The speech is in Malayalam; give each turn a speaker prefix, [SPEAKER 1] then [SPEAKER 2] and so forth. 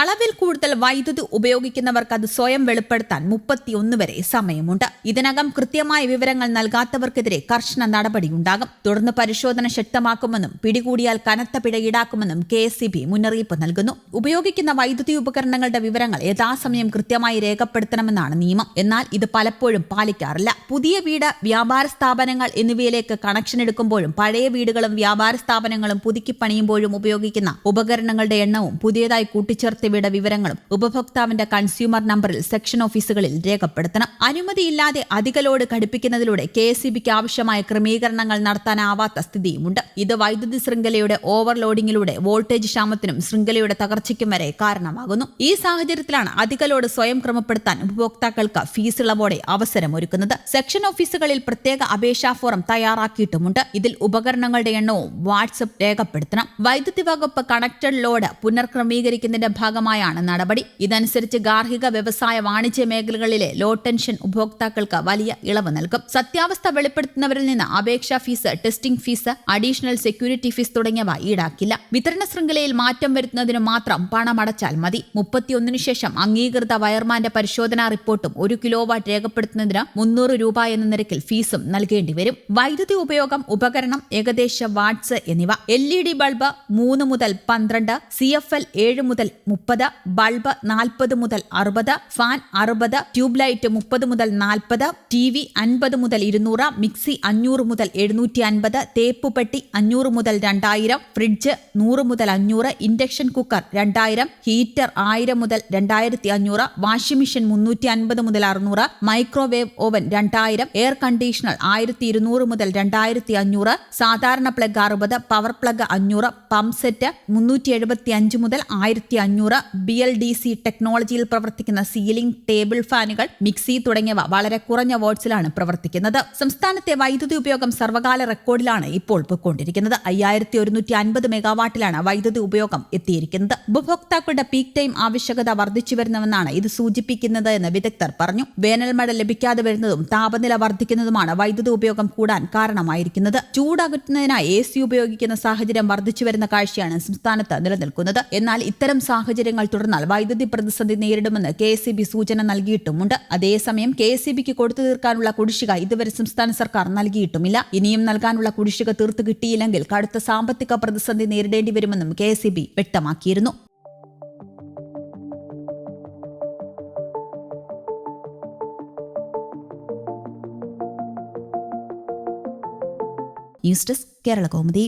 [SPEAKER 1] അളവിൽ കൂടുതൽ വൈദ്യുതി ഉപയോഗിക്കുന്നവർക്ക് അത് സ്വയം വെളിപ്പെടുത്താൻ മുപ്പത്തിയൊന്ന് വരെ സമയമുണ്ട്. ഇതിനകം കൃത്യമായ വിവരങ്ങൾ നൽകാത്തവർക്കെതിരെ കർശന നടപടിയുണ്ടാകും. തുടർന്ന് പരിശോധന ശക്തമാക്കുമെന്നും പിടികൂടിയാൽ കനത്ത പിഴ ഈടാക്കുമെന്നും കെ മുന്നറിയിപ്പ് നൽകുന്നു. ഉപയോഗിക്കുന്ന വൈദ്യുതി ഉപകരണങ്ങളുടെ വിവരങ്ങൾ യഥാസമയം കൃത്യമായി രേഖപ്പെടുത്തണമെന്നാണ് നിയമം. എന്നാൽ ഇത് പലപ്പോഴും പാലിക്കാറില്ല. പുതിയ വീട് വ്യാപാര സ്ഥാപനങ്ങൾ എന്നിവയിലേക്ക് കണക്ഷൻ എടുക്കുമ്പോഴും പഴയ വീടുകളും വ്യാപാര സ്ഥാപനങ്ങളും പുതുക്കി പണിയുമ്പോഴും ഉപയോഗിക്കുന്ന ഉപകരണങ്ങളുടെ എണ്ണവും പുതിയതായി കൂട്ടിച്ചേർത്തവയുടെ വിവരങ്ങളും ഉപഭോക്താവിന്റെ കൺസ്യൂമർ നമ്പറിൽ സെക്ഷൻ ഓഫീസുകളിൽ രേഖപ്പെടുത്തണം. അനുമതിയില്ലാതെ അധിക ലോഡ് ഘടിപ്പിക്കുന്നതിലൂടെ കെ എസ് ആവശ്യമായ ക്രമീകരണങ്ങൾ നടത്താനാവാത്ത സ്ഥിതിയുമുണ്ട്. ഇത് വൈദ്യുതി ശൃംഖലയുടെ ഓവർലോഡിംഗിലൂടെ വോൾട്ടേജ് ക്ഷാമത്തിനും ശൃംഖലയുടെ തകർച്ചയ്ക്കും വരെ കാരണമാകുന്നു. ഈ സാഹചര്യത്തിലാണ് അധിക ലോഡ് സ്വയം ക്രമപ്പെടുത്താൻ ഉപഭോക്താക്കൾക്ക് ഫീസ് ഇളവോടെ അവസരമൊരുക്കുന്നത് സെക്ഷൻ ഓഫീസുകളിൽ പ്രത്യേക അപേക്ഷാ ഫോറം തയ്യാറാക്കിയിട്ടുമുണ്ട്. ഇതിൽ ഉപകരണങ്ങളുടെ എണ്ണവും വാട്സപ്പ് രേഖപ്പെടുത്തണം. വൈദ്യുതി വകുപ്പ് കണക്റ്റഡ് ലോഡ് പുനർക്രമീകരിക്കുന്നതിന്റെ ഭാഗമായാണ് നടപടി. ഇതനുസരിച്ച് ഗാർഹിക വ്യവസായ വാണിജ്യ മേഖലകളിലെ ലോ ടെൻഷൻ ഉപഭോക്താക്കൾക്ക് വലിയ ഇളവ് നൽകും. സത്യാവസ്ഥ വെളിപ്പെടുത്തുന്നവരിൽ നിന്ന് അപേക്ഷാ fee testing fee additional security fee തുടങ്ങിയവ ഈടാക്കില്ല. വിതരണ ശൃംഖലയിൽ മാറ്റം വരുത്തുന്നതിന് മാത്രം പണമടച്ചാൽ മതി. മുപ്പത്തിയൊന്നിനു ശേഷം അംഗീകൃത വയർമാന്റെ പരിശോധനാ റിപ്പോർട്ടും ഒരു കിലോ വാട്ട് രേഖപ്പെടുത്തുന്നതിന് മുന്നൂറ് രൂപ എന്ന നിരക്കിൽ ഫീസും നൽകേണ്ടി വരും. വൈദ്യുതി ഉപയോഗം ഉപകരണം ഏകദേശ വാട്സ് എന്നിവ. എൽ ഇ ഡി ബൾബ് മൂന്ന് മുതൽ പന്ത്രണ്ട് സി എഫ് എൽ ഏഴ് മുതൽ മുപ്പത് ബൾബ് നാൽപ്പത് മുതൽ അറുപത് ഫാൻ അറുപത് ട്യൂബ് ലൈറ്റ് മുപ്പത് മുതൽ നാൽപ്പത് ടി വി അൻപത് മുതൽ ഇരുന്നൂറ് മിക്സി അഞ്ഞൂറ് മുതൽ എഴുന്നൂറ്റി അൻപത് തേപ്പുപെട്ടി അഞ്ഞൂറ് മുതൽ രണ്ടായിരം ഫ്രിഡ്ജ് നൂറ് മുതൽ അഞ്ഞൂറ് ഇൻഡക്ഷൻ കുക്കർ രണ്ടായിരം ഹീറ്റർ ആയിരം മുതൽ രണ്ടായിരത്തി അഞ്ഞൂറ് വാഷിംഗ് മെഷീൻ മുന്നൂറ്റി അൻപത് മുതൽ അറുന്നൂറ് മൈക്രോവേവ് ഓവൻ രണ്ടായിരം എയർ കണ്ടീഷണർ ആയിരത്തി ഇരുന്നൂറ് മുതൽ രണ്ടായിരത്തി അഞ്ഞൂറ് സാധാരണ പ്ലഗ് അറുപത് പവർ പ്ലഗ് അഞ്ഞൂറ് പമ്പ് സെറ്റ് മുന്നൂറ്റി എഴുപത്തി അഞ്ച് മുതൽ ആയിരത്തി അഞ്ഞൂറ് ബി എൽ ഡി സി ടെക്നോളജിയിൽ പ്രവർത്തിക്കുന്ന സീലിംഗ് ടേബിൾ ഫാനുകൾ മിക്സി തുടങ്ങിയവ വളരെ കുറഞ്ഞ വാട്ട്സിലാണ് പ്രവർത്തിക്കുന്നത്. സംസ്ഥാനത്തെ വൈദ്യുതി ഉപയോഗം സർവകാല റെക്കോർഡിലാണ് ഇപ്പോൾ പൊയ്ക്കൊണ്ടിരിക്കുന്നത്. അയ്യായിരത്തി ഒരുന്നൂറ്റി അൻപത് മെഗാവാട്ടിലാണ് വൈദ്യുതി ഉപയോഗം എത്തിയിരിക്കുന്നത്. ഉപഭോക്താക്കളുടെ പീക്ക് ടൈം ആവശ്യകത വർദ്ധിച്ചു വരുന്നുവെന്നാണ് ഇത് സൂചിപ്പിക്കുന്നത് എന്ന് വിദഗ്ധർ പറഞ്ഞു. വേനൽമഴ ലഭിക്കാതെ വരുന്നതും താപനില വർദ്ധിക്കുന്നതുമാണ് വൈദ്യുതി ഉപയോഗം കൂടാൻ കാരണമായിരിക്കുന്നത്. ചൂടകറ്റുന്നതിനായി എ സി ഉപയോഗിക്കുന്ന സാഹചര്യം വർദ്ധിച്ചു വരുന്ന കാഴ്ചയാണ് സംസ്ഥാനത്ത് നിലനിൽക്കുന്നത്. എന്നാൽ ഇത്തരം സാഹചര്യങ്ങൾ തുടർന്നാൽ വൈദ്യുതി പ്രതിസന്ധി നേരിടുമെന്ന് കെ എസ് ബി സൂചന നൽകിയിട്ടുമുണ്ട്. അതേസമയം കെ എസ് ബിക്ക് കൊടുത്തു തീർക്കാനുള്ള കുടിശ്ശിക ഇതുവരെ സംസ്ഥാന സർക്കാർ നൽകിയിട്ടുമില്ല. ഇനിയും നൽകാനുള്ള കുടിശ്ശിക തീർത്തു കിട്ടിയില്ലെങ്കിൽ കടുത്ത സാമ്പത്തിക പ്രതിസന്ധി നേരിടേണ്ടി വരുമെന്നും കെ എസ് വ്യക്തമാക്കിയിരുന്നു. News desk Kerala Kaumudi.